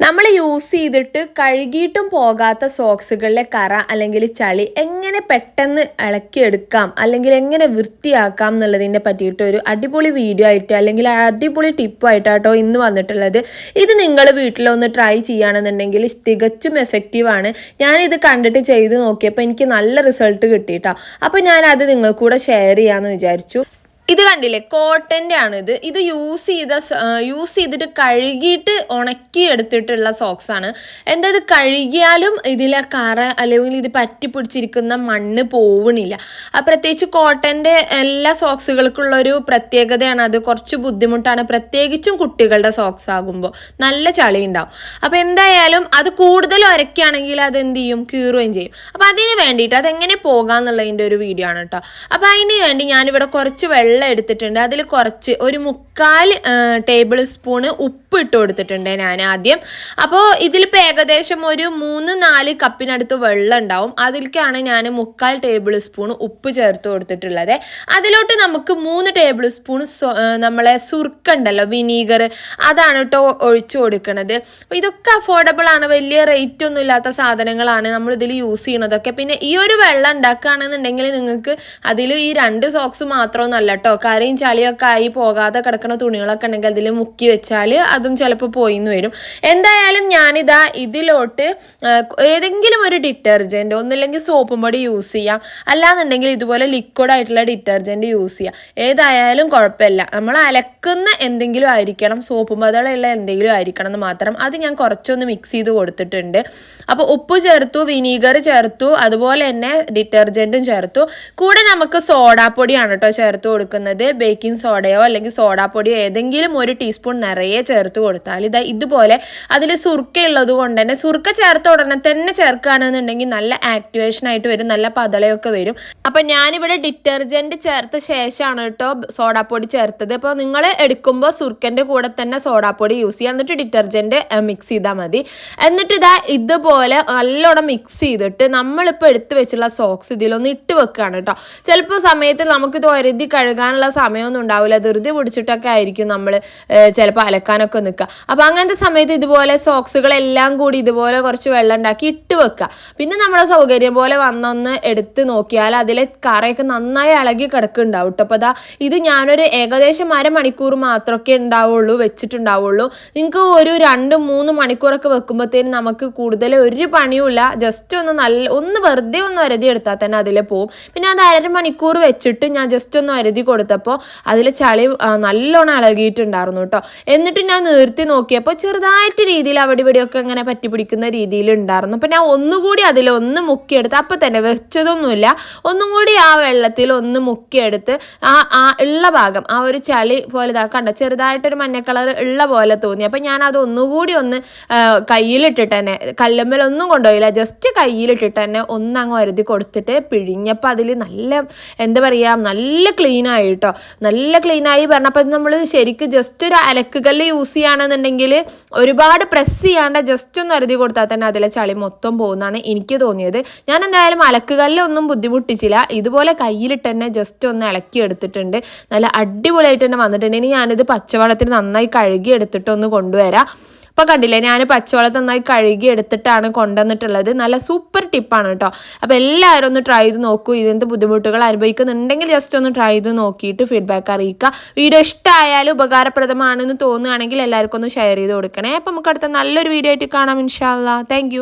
നമ്മൾ യൂസ് ചെയ്തിട്ട് കഴുകിയിട്ടും പോകാത്ത സോക്സുകളിലെ കറ അല്ലെങ്കിൽ ചളി എങ്ങനെ പെട്ടെന്ന് ഇളക്കിയെടുക്കാം അല്ലെങ്കിൽ എങ്ങനെ വൃത്തിയാക്കാം എന്നുള്ളതിനെ പറ്റിയിട്ട് ഒരു അടിപൊളി വീഡിയോ ആയിട്ട് അല്ലെങ്കിൽ അടിപൊളി ടിപ്പായിട്ടാട്ടോ ഇന്ന് വന്നിട്ടുള്ളത്. ഇത് നിങ്ങൾ വീട്ടിലൊന്ന് ട്രൈ ചെയ്യുകയാണെന്നുണ്ടെങ്കിൽ തികച്ചും എഫക്റ്റീവാണ് ഞാനിത് കണ്ടിട്ട് ചെയ്ത് നോക്കിയപ്പോൾ എനിക്ക് നല്ല റിസൾട്ട് കിട്ടിയിട്ടോ. അപ്പോൾ ഞാനത് നിങ്ങൾക്കൂടെ ഷെയർ ചെയ്യാമെന്ന് വിചാരിച്ചു. ഇത് കണ്ടില്ലേ? കോട്ടന്റെ ആണ് ഇത്. ഇത് യൂസ് ചെയ്ത യൂസ് ചെയ്തിട്ട് കഴുകിയിട്ട് ഉണക്കി എടുത്തിട്ടുള്ള സോക്സ് ആണ്. എന്താ ഇത് കഴുകിയാലും ഇതിലെ കറ അല്ലെങ്കിൽ ഇത് പറ്റി പിടിച്ചിരിക്കുന്ന മണ്ണ് പോവണില്ല. ആ പ്രത്യേകിച്ച് കോട്ടന്റെ എല്ലാ സോക്സുകൾക്കുള്ള ഒരു പ്രത്യേകതയാണ് അത്. കുറച്ച് ബുദ്ധിമുട്ടാണ്. പ്രത്യേകിച്ചും കുട്ടികളുടെ സോക്സ് ആകുമ്പോൾ. നല്ല ചളി ഉണ്ടാവും. അപ്പോൾ എന്തായാലും അത് കൂടുതൽ ഒരക്കുകയാണെങ്കിൽ അത് എന്ത് ചെയ്യും? കീറുകയും ചെയ്യും. അപ്പോൾ അതിന് വേണ്ടിയിട്ട് അതെങ്ങനെ പോകാമെന്നുള്ളതിന്റെ ഒരു വീഡിയോ ആണ് കേട്ടോ അപ്പോൾ അതിന് വേണ്ടി ഞാനിവിടെ കുറച്ച് വെള്ളം വെള്ളം എടുത്തിട്ടുണ്ട്. അതിൽ കുറച്ച് ഒരു മുക്കാൽ ടേബിൾ സ്പൂണ് ഉപ്പ് ഇട്ട് കൊടുത്തിട്ടുണ്ട് ഞാൻ ആദ്യം. അപ്പോൾ ഇതിലിപ്പോൾ ഏകദേശം ഒരു മൂന്ന് നാല് കപ്പിനടുത്ത് വെള്ളം ഉണ്ടാവും. അതിലേക്കാണ് ഞാൻ മുക്കാൽ ടേബിൾ സ്പൂൺ ഉപ്പ് ചേർത്ത് കൊടുത്തിട്ടുള്ളത്. അതിലോട്ട് നമുക്ക് മൂന്ന് ടേബിൾ സ്പൂൺ നമ്മളെ സുർക്കുണ്ടല്ലോ വിനീഗർ അതാണ് കേട്ടോ ഒഴിച്ചു കൊടുക്കുന്നത് ഇതൊക്കെ അഫോർഡബിൾ ആണ് വലിയ റേറ്റ് ഒന്നും ഇല്ലാത്ത സാധനങ്ങളാണ് നമ്മൾ ഇതിൽ യൂസ് ചെയ്യണതൊക്കെ. പിന്നെ ഈ ഒരു വെള്ളം ഉണ്ടാക്കുകയാണെന്നുണ്ടെങ്കിൽ നിങ്ങൾക്ക് അതിൽ ഈ രണ്ട് സോക്സ് മാത്രമൊന്നല്ല കേട്ടോ കരയും ചളിയൊക്കെ ആയി പോകാതെ കിടക്കുന്ന തുണികളൊക്കെ ഉണ്ടെങ്കിൽ അതിൽ മുക്കി വെച്ചാൽ അതും ചിലപ്പോൾ പോയിന്ന് വരും. എന്തായാലും ഞാനിതാ ഇതിലോട്ട് ഏതെങ്കിലും ഒരു ഡിറ്റർജന്റ് ഒന്നില്ലെങ്കിൽ സോപ്പും പൊടി യൂസ് ചെയ്യാം. അല്ലാന്നുണ്ടെങ്കിൽ ഇതുപോലെ ലിക്വിഡ് ആയിട്ടുള്ള ഡിറ്റർജന്റ് യൂസ് ചെയ്യാം. ഏതായാലും കുഴപ്പമില്ല. നമ്മൾ അലക്കുന്ന എന്തെങ്കിലും ആയിരിക്കണം. സോപ്പും മതളുള്ള എന്തെങ്കിലും ആയിരിക്കണം എന്ന് മാത്രം. അത് ഞാൻ കുറച്ചൊന്ന് മിക്സ് ചെയ്ത് കൊടുത്തിട്ടുണ്ട്. അപ്പോൾ ഉപ്പ് ചേർത്തു വിനീഗർ ചേർത്തു അതുപോലെ തന്നെ ഡിറ്റർജന്റും ചേർത്തു. കൂടെ നമുക്ക് സോഡാപ്പൊടിയാണ് കേട്ടോ ചേർത്ത് കൊടുക്കുന്നത്. ബേക്കിംഗ് സോഡയോ അല്ലെങ്കിൽ സോഡാപ്പൊടിയോ ഏതെങ്കിലും ഒരു ടീസ്പൂൺ നിറയെ ചേർത്ത് കൊടുത്താൽ ഇതാ ഇതുപോലെ അതിൽ സുർക്ക ഉള്ളത് കൊണ്ട് തന്നെ സുർക്ക ചേർത്ത ഉടനെ തന്നെ ചേർക്കുകയാണെന്നുണ്ടെങ്കിൽ നല്ല ആക്ടിവേഷൻ ആയിട്ട് വരും നല്ല പതളയൊക്കെ വരും. അപ്പം ഞാനിവിടെ ഡിറ്റർജന്റ് ചേർത്ത ശേഷമാണ് കേട്ടോ സോഡാപ്പൊടി ചേർത്തത്. അപ്പോൾ നിങ്ങൾ എടുക്കുമ്പോൾ സുർക്കന്റെ കൂടെ തന്നെ സോഡാപ്പൊടി യൂസ് ചെയ്യുക. എന്നിട്ട് ഡിറ്റർജന്റ് മിക്സ് ചെയ്താൽ മതി. എന്നിട്ട് ഇതാ ഇതുപോലെ നല്ലോണം മിക്സ് ചെയ്തിട്ട് നമ്മളിപ്പോൾ എടുത്തു വെച്ചുള്ള സോക്സ് ഇതിലൊന്ന് ഇട്ട് വെക്കുകയാണ് കേട്ടോ. ചിലപ്പോൾ സമയത്ത് നമുക്ക് ഒരുതി കഴുകാനുള്ള സമയമൊന്നും ഉണ്ടാവില്ല. ധൃതി പിടിച്ചിട്ടൊക്കെ ആയിരിക്കും നമ്മൾ ചിലപ്പോൾ അലക്കാനൊക്കെ നിൽക്കുക അപ്പോൾ അങ്ങനത്തെ സമയത്ത് ഇതുപോലെ സോക്സുകളെല്ലാം കൂടി ഇതുപോലെ കുറച്ച് വെള്ളം ഉണ്ടാക്കി ഇട്ട് വെക്കുക പിന്നെ നമ്മുടെ സൗകര്യം പോലെ വന്നൊന്ന് എടുത്ത് നോക്കിയാൽ അതിലെ കറയൊക്കെ നന്നായി ഇളകി കിടക്കുന്നുണ്ടാവും കേട്ടോ അപ്പോൾ അതാ ഇത് ഞാനൊരു ഏകദേശം അരമണിക്കൂർ മാത്രമൊക്കെ ഉണ്ടാവുള്ളൂ വെച്ചിട്ടുണ്ടാവുള്ളൂ. നിങ്ങൾക്ക് ഒരു രണ്ട് മൂന്ന് മണിക്കൂറൊക്കെ വെക്കുമ്പോഴത്തേനും നമുക്ക് കൂടുതൽ ഒരു പണിയുമില്ല. ജസ്റ്റ് ഒന്ന് നല്ല ഒന്ന് വെറുതെ ഒന്ന് വരതി എടുത്താൽ തന്നെ അതിൽ പോവും. പിന്നെ അത് അരമണിക്കൂർ വെച്ചിട്ട് ഞാൻ ജസ്റ്റ് ഒന്ന് വരതി കൊടുത്തപ്പോൾ അതിൽ ചളി നല്ലോണം ഇളകിയിട്ടുണ്ടായിരുന്നു കേട്ടോ എന്നിട്ട് ഞാൻ നിർത്തി നോക്കിയപ്പോൾ ചെറുതായിട്ട് രീതിയിൽ അവിടെ ഇവിടെയൊക്കെ ഇങ്ങനെ പറ്റി പിടിക്കുന്ന രീതിയിൽ ഉണ്ടായിരുന്നു. അപ്പം ഞാൻ ഒന്നുകൂടി അതിൽ ഒന്ന് മുക്കിയെടുത്ത് അപ്പം തന്നെ വെച്ചതൊന്നുമില്ല. ഒന്നും കൂടി ആ വെള്ളത്തിൽ ഒന്ന് മുക്കിയെടുത്ത് ആ ആ ഉള്ള ഭാഗം ആ ഒരു ചളി പോലെ ഇതാ കണ്ട ചെറുതായിട്ടൊരു മഞ്ഞ കളർ ഉള്ള പോലെ തോന്നി. അപ്പം ഞാൻ അത് ഒന്നുകൂടി ഒന്ന് കയ്യിലിട്ടിട്ട് തന്നെ കല്ലുമ്മലൊന്നും കൊണ്ടുപോയില്ല ജസ്റ്റ് കയ്യിലിട്ടിട്ട് തന്നെ ഒന്നങ്ങ് വരുതി കൊടുത്തിട്ട് പിഴിഞ്ഞപ്പോൾ അതിൽ നല്ല എന്താ പറയുക നല്ല ക്ലീനായിട്ടോ നല്ല ക്ലീനായി പറഞ്ഞപ്പോൾ നമ്മൾ ശരിക്ക് ജസ്റ്റ് ഒരു അലക്കുകല്ല് യൂസ് ചെയ്യുകയാണെന്നുണ്ടെങ്കിൽ ഒരുപാട് പ്രസ് ചെയ്യാണ്ട് ജസ്റ്റ് ഒന്ന് അരുതി കൊടുത്താൽ തന്നെ അതിലെ ചളി മൊത്തം പോകുന്നതാണ് എനിക്ക് തോന്നിയത്. ഞാൻ എന്തായാലും അലക്കുകല്ലൊന്നും ബുദ്ധിമുട്ടിച്ചില്ല. ഇതുപോലെ കയ്യിലിട്ട് തന്നെ ജസ്റ്റ് ഒന്ന് ഇളക്കി എടുത്തിട്ടുണ്ട്. നല്ല അടിപൊളിയായിട്ട് തന്നെ വന്നിട്ടുണ്ട്. ഇനി ഞാനിത് പച്ചവെള്ളത്തിൽ നന്നായി കഴുകി എടുത്തിട്ട് ഒന്ന് കൊണ്ടുവരാം. ഇപ്പൊ കണ്ടില്ലേ ഞാൻ പച്ചവെള്ളം നന്നായി കഴുകി എടുത്തിട്ടാണ് കൊണ്ടുവന്നിട്ടുള്ളത്. നല്ല സൂപ്പർ ടിപ്പാണ് കേട്ടോ അപ്പോൾ എല്ലാവരും ഒന്ന് ട്രൈ ചെയ്ത് നോക്കൂ ഇതിന്റെ ബുദ്ധിമുട്ടുകൾ അനുഭവിക്കുന്നുണ്ടെങ്കിൽ ജസ്റ്റ് ഒന്ന് ട്രൈ ചെയ്ത് നോക്കിയിട്ട് ഫീഡ്ബാക്ക് അറിയിക്കുക. വീഡിയോ ഇഷ്ടമായാലും ഉപകാരപ്രദമാണെന്ന് തോന്നുകയാണെങ്കിൽ എല്ലാവർക്കും ഒന്ന് ഷെയർ ചെയ്ത് കൊടുക്കണേ. അപ്പൊ നമുക്ക് അടുത്ത നല്ലൊരു വീഡിയോ ആയിട്ട് കാണാം ഇൻഷാല്ല താങ്ക്